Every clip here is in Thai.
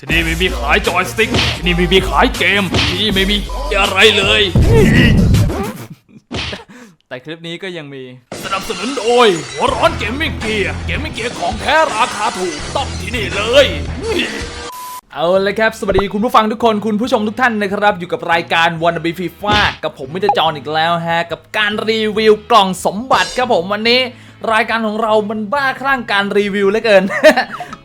ที่นี่ไม่มีขายจอยสติ๊กที่นี่ไม่มีขายเกม ที่นี่ไม่มีอะไรเลย แต่คลิปนี้ก็ยังมีสนับสนุนโดยหัวร้อนเกมมิ่งเกียร์เกมมิ่งเกียร์ของแท้ราคาถูกต้องที่นี่เลย เอาเลยครับ สวัสดีคุณผู้ฟังทุกคนคุณผู้ชมทุกท่านนะครับ อยู่กับรายการ Wanna Be FIFA กับผมมิสเตอร์จอห์นอีกแล้วฮะ กับการรีวิวกล่องสมบัติครับผมวันนี้ รายการของเรามันบ้าคลั่งการรีวิวเหลือเกิน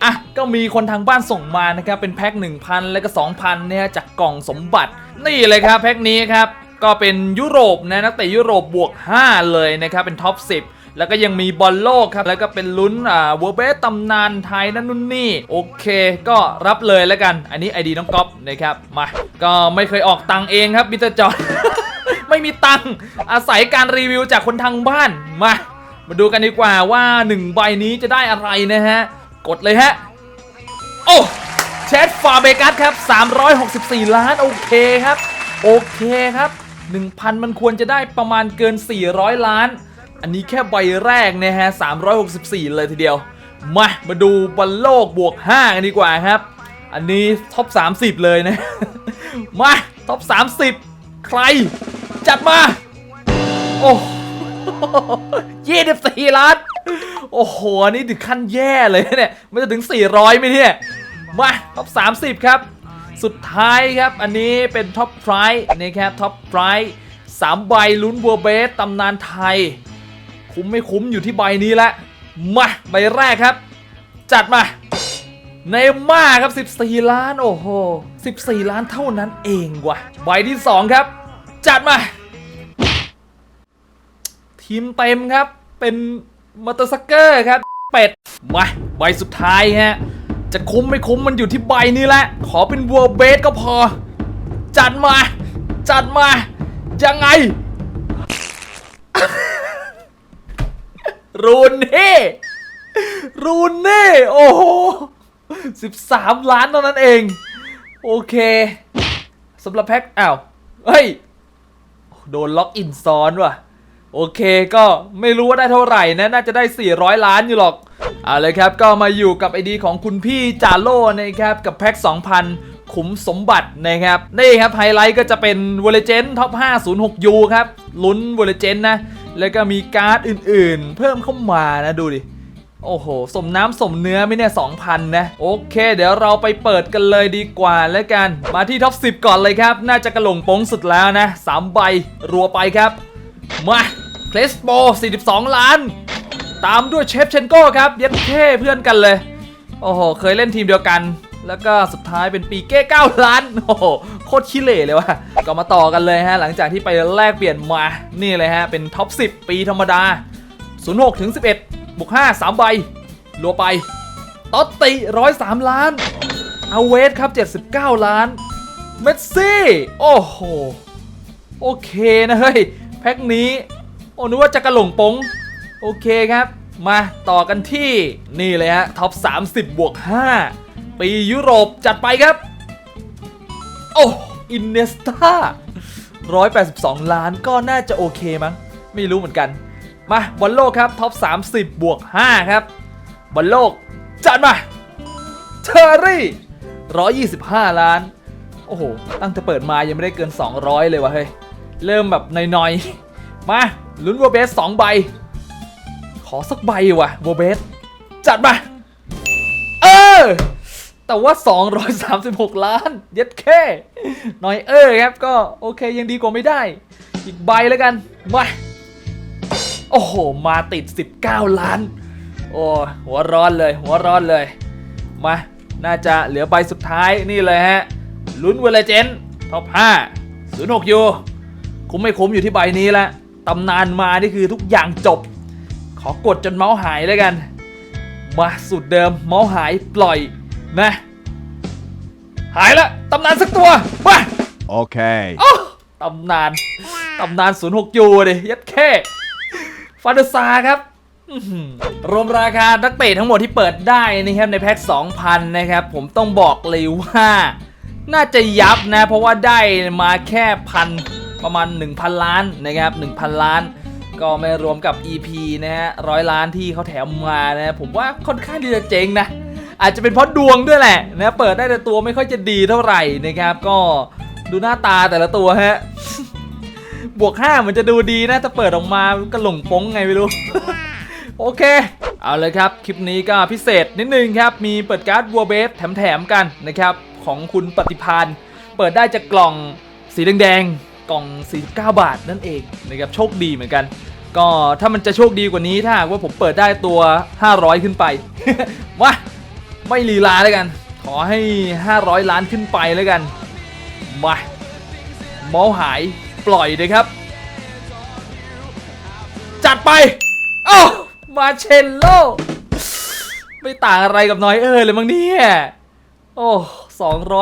อะ ก็มีคนทางบ้านส่งมานะครับ เป็นแพ็ค 1,000 และก็ 2,000เนี่ยจากกล่องสมบัติ นี่เลยครับแพ็คนี้ครับ ก็เป็นยุโรปนะนักเตะยุโรปบวก 5 เลยนะครับ เป็นท็อป 10แล้วก็ยังมีบอลโลกครับ แล้วก็เป็นลุ้นอ่าเวอร์เบสตำนานไทยนั่นนู่นนี่ โอเค ก็รับเลยแล้วกัน อันนี้ไอดีน้องก๊อฟนะครับ มา ก็ไม่เคยออกตังเองครับมิสเตอร์จอนไม่มีตังอาศัยการรีวิวจากคนทางบ้าน มา มาดูกันดีกว่าว่า1ใบนี้จะได้อะไรนะฮะ กดเลยฮะ โอ้เชดฟาเบกัสครับ 364 ล้าน โอเคครับ โอเคครับ 1,000 มันควรจะได้ประมาณเกิน 400 ล้าน อันนี้แค่ใบแรกนะฮะ 364 เลยทีเดียว มา มาดูบอลโลกบวก 5 กันดีกว่าครับ อันนี้ท็อป 30 เลยนะ มาท็อป 30 ใคร จัดมา โอ้ ยี่สิบสี่ล้าน โอ้โหอันนี้ถึงขั้นแย่เลยเนี่ย มันจะถึง 400ไหมเนี่ย มาท็อป30 ครับ สุดท้ายครับ อันนี้เป็นท็อปไพรส์นี่ครับ ท็อปไพรส์สามใบลุ้นบัวเบสตำนานไทย คุ้มไม่คุ้มอยู่ที่ใบนี้ละ มา ใบแรกครับ จัดมาเนม่าครับ 14 ล้าน โอ้โห 14 ล้านเท่านั้นเองว่ะ ใบที่ 2 ครับ จัดมา ทีมเต็มครับ เป็นมอเตอร์สกเกอร์ครับ เป็ด มาใบสุดท้ายฮะ จะคุ้มไม่คุ้มมันอยู่ที่ใบนี้แหละ ขอเป็นวัวเบสก็พอ จัดมา จัดมา ยังไง รูนนี่รูนนี่โอ้โห13ล้านเท่านั้นเอง โอเคสำหรับแพ็คอ้าว เฮ้ย โดนล็อกอินซ้อนว่ะ โอเคก็ไม่รู้ว่าได้เท่าไหร่นะน่าจะได้ 400 ล้านอยู่หรอกเอาเลยครับก็มาอยู่กับไอดีของคุณพี่จาโร่นะครับกับแพ็ค2,000 ขุมสมบัตินะครับนี่ครับไฮไลท์ก็จะเป็นวอลเลเจนท็อป 506U ครับลุ้นวอลเลเจนนะ แล้วก็มีการ์ดอื่นๆ เพิ่มเข้ามานะดูดิโอ้โห สมน้ำสมเนื้อไม่เนี่ย2,000นะ โอเค เดี๋ยวเราไปเปิดกันเลยดีกว่าแล้วกัน มาที่ท็อป 10 ก่อนเลยครับ น่าจะกระหลงโป้งสุดแล้วนะ3ใบรัวไปครับ มา เคลสโป42 ล้าน ตามด้วยเชฟเชนโก้ครับ เย็ดเท่เพื่อนกันเลย โอ้โห เคยเล่นทีมเดียวกัน แล้วก็สุดท้ายเป็นปีเก้ 9 ล้าน โอ้โห โคตรขี้เหร่เลยว่ะ ก็มาต่อกันเลยฮะ หลังจากที่ไปแลกเปลี่ยนมา นี่เลยฮะ เป็นท็อป 10 ปีธรรมดา 06 ถึง 11 บวก 5 3 ใบรัวไปตอตติ 103 ล้านอาเวสครับ 79 ล้าน เมสซี่ โอ้โห โอเคนะเฮ้ย แพ็คนี้ โอ้นึกว่าจะกระหลงปงโอเคครับ มาต่อกันที่นี่เลยฮะท็อป 30 บวก 5 ปียุโรปจัดไปครับ โอ้อินเนสตา182 ล้านก็น่าจะโอเคมั้ง ไม่รู้เหมือนกัน มาบอลโลกครับท็อป 30 บวก 5 ครับบอลโลก จัดมาเทอร์รี่125 ล้าน โอ้โห ตั้งแต่เปิดมายังไม่ได้เกิน 200 เลยวะเฮ้ย เริ่มแบบหน่อยๆ มา ลุ้นวอเบส2ใบ ขอสักใบว่ะวอเบส จัดมา เออ แต่ว่า 236 ล้าน เย็ดแค่น้อยเออครับก็โอเคยังดีกว่าไม่ได้ อีกใบแล้วกัน มา โอ้โห มาติด 19 ล้าน โอ้หัวร้อนเลย หัวร้อนเลย มา น่าจะเหลือใบสุดท้ายนี่เลยฮะ ลุ้นเวลเจนท็อป5 06ยูคุ้มไม่คุ้มอยู่ที่ใบนี้ละ ตำนานมานี่คือทุกอย่างจบ ขอกดจนเมาส์หายแล้วกันมาสุดเดิมเมาส์หายปล่อยนะ หายละตำนานสักตัวมา Okay. โอ้ตำนานตำนาน06ยูดิยัดแค่ฟาเดซาครับอื้อหือรวมราคานักเตะทั้งหมดที่เปิดได้นะครับในแพ็ค2,000 นะครับ ผมต้องบอกเลยว่า น่าจะยับนะ เพราะว่าได้มาแค่พัน ประมาณ 1,000 ล้านนะครับ1,000 ล้าน ก็ไม่รวมกับ EP นะฮะร้อยล้านที่เขาแถมมานะผมว่าค่อนข้างที่จะเจ๋งนะอาจจะเป็นเพราะดวงด้วยแหละนะเปิดได้แต่ตัวไม่ค่อยจะดีเท่าไหร่นะครับก็ดูหน้าตาแต่ละตัวฮะบวก5เหมือนจะดูดีนะแต่เปิดออกมาก็หลงป้งไงไม่รู้ โอเค เอาเลยครับ คลิปนี้ก็พิเศษนิดนึงครับ มีเปิดการ์ดวัวเบสแถมๆกันนะครับ ของคุณปฏิพานเปิดได้จากกล่องสีแดงๆ กล่อง 49 บาทนั่นเองนะครับโชคดีเหมือนกัน ก็ถ้ามันจะโชคดีกว่านี้ถ้าว่าผมเปิดได้ตัว 500 ขึ้นไปวะไม่ลีลาแล้วกัน ขอให้ 500 ล้านขึ้นไปแล้วกันมาเมาหายปล่อยเลยครับ จัดไปโอ้มาเชลโลไม่ต่างอะไรกับน้อยเอ้ยเลยมั้งเนี่ย โอ้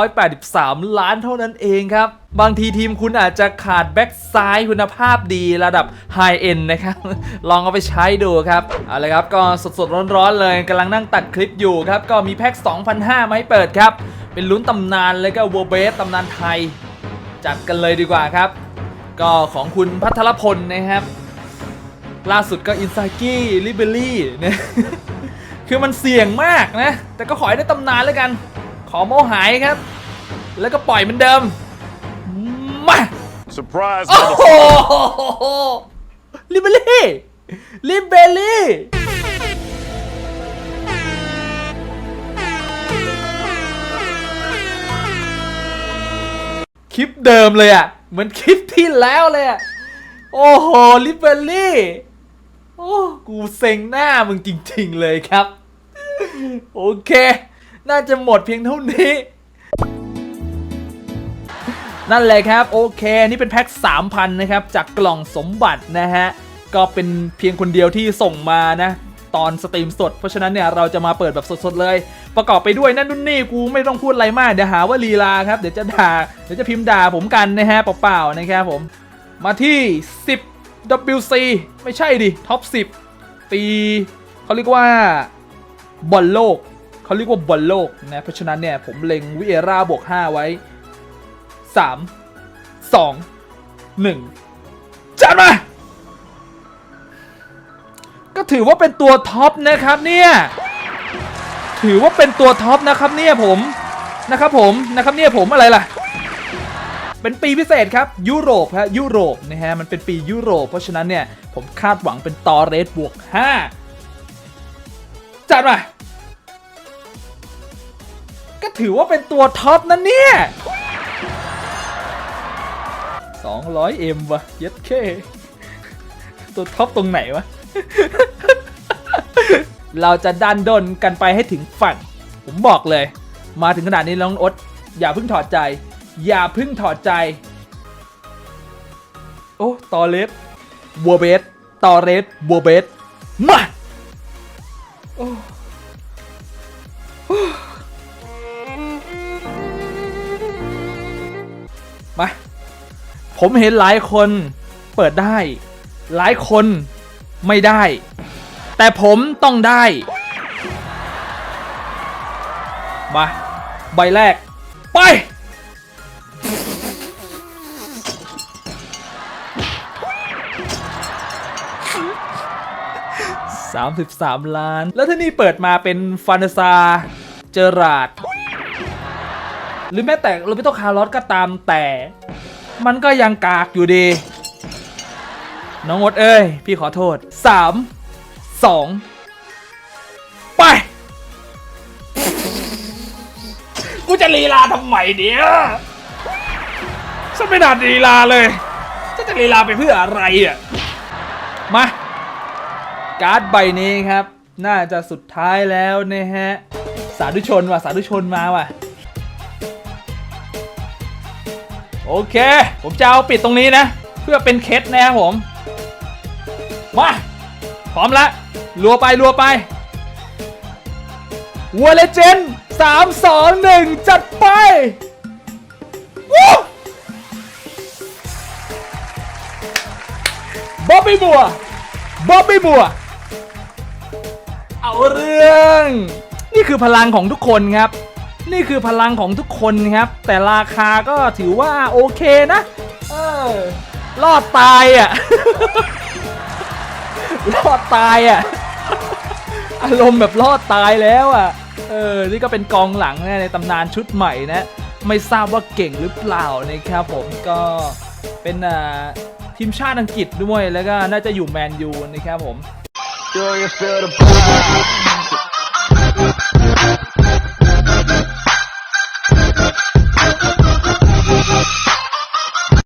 283 ล้านเท่านั้นเองครับ บางทีทีมคุณอาจจะขาดแบ็กซ้ายคุณภาพดีระดับไฮเอ็นนะครับ ลองเอาไปใช้ดูครับเอาละครับก็สดๆ ร้อนๆเลยกำลังนั่งตัดคลิปอยู่ครับ ก็มีแพ็ก2,500มาให้เปิดครับ เป็นลุ้นตำนานแล้วก็วัวเบสตำนานไทย จัดกันเลยดีกว่าครับ ก็ของคุณพัทรพลนะครับ ล่าสุดก็อินซากิลิเบลี่เนี่ยคือมันเสี่ยงมากนะ แต่ก็ขอให้ได้ตำนานแล้วกัน ขอโมหายครับ แล้วก็ปล่อยเหมือนเดิม Surprise, โอ้ motherfucker. โหลิเบลี่ลิเบลี่คลิปเดิมเลยอะ เหมือนคลิปที่แล้วเลยอะ โอ้โห ลิเบลี่ โอ้ กูเซ็งหน้ามึงจริง ๆ เลยครับ โอเค น่าจะหมดเพียงเท่านี้ นั่นเลยครับโอเคนี่เป็นแพ็ค3,000นะครับจากกล่องสมบัตินะฮะก็เป็นเพียงคนเดียวที่ส่งมานะตอนสตรีมสด เพราะฉะนั้นเนี่ยเราจะมาเปิดแบบสดๆเลย ประกอบไปด้วยนั่นนู่นนี่กูไม่ต้องพูดอะไรมากเดี๋ยวหาว่าลีลาครับเดี๋ยวจะด่าเดี๋ยวจะพิมพ์ด่าผมกันนะฮะเปล่าๆนะครับผมมาที่ 10 WC ไม่ใช่ดิท็อป 10ปีเขาเรียกว่าบอลโลกเขาเรียกว่าบอลโลกนะเพราะฉะนั้นเนี่ยผมเล็งวิเอราบวก5ไว้ 3 2 1จัดมา ก็ถือว่าเป็นตัวท็อปนะครับเนี่ย ถือว่าเป็นตัวท็อปนะครับเนี่ยผมนะครับผมนะครับเนี่ยผมอะไรล่ะ เป็นปีพิเศษครับยุโรปฮะยุโรปนะฮะมันเป็นปียุโรป เพราะฉะนั้นเนี่ยผมคาดหวังเป็นตอเรสบวก5จัดมาก็ถือว่าเป็นตัวท็อปนะเนี่ย 200M วะเย็ดเคตัวท็อปตรงไหนวะ เราจะดันดนกันไปให้ถึงฝั่ง ผมบอกเลย มาถึงขนาดนี้แล้วน้องอด อย่าเพิ่งถอดใจ อย่าเพิ่งถอดใจ โอ้ ตอเลสบัวเบสตอเรสบัวเบสมาโอ้ ผมเห็นหลายคนเปิดได้ หลายคนไม่ได้ แต่ผมต้องได้ มา ใบแรก ไป 33 ล้าน แล้วที่นี่เปิดมาเป็นฟานซา เจอราด หรือแม้แต่โรเบโตคาร์ลอสก็ตามแต่ มันก็ยังกากอยู่ดี น้องมดเอ้ย พี่ขอโทษ 3 2 ไป กูจะลีลาทำไมเดียฉันไม่น่าลีลาเลยฉันจะลีลาไปเพื่ออะไรอะ มา การ์ดใบนี้ครับ น่าจะสุดท้ายแล้วนะฮะ สาธุชนว่ะ สาธุชนมาว่ะ โอเค ผมจะเอาปิดตรงนี้นะ เพื่อเป็นเคสนะครับผม มาพร้อมล้วรัวไปรัวไปวัวเลเจนสามสองหนึ่งจัดไปวู้บ๊อบบี้บัวบ๊อบบี้บัวเอาเรื่อง นี่คือพลังของทุกคนครับ นี่คือพลังของทุกคนครับ แต่ราคาก็ถือว่าโอเคนะ เออรอดตายอะ รอดตายอะ อารมณ์แบบรอดตายแล้วอะ เออ นี่ก็เป็นกองหลังนะในตำนานชุดใหม่นะ ไม่ทราบว่าเก่งหรือเปล่านะครับผมก็เป็นอ่าทีมชาติอังกฤษด้วยแล้วก็น่าจะอยู่แมนยูนะครับผม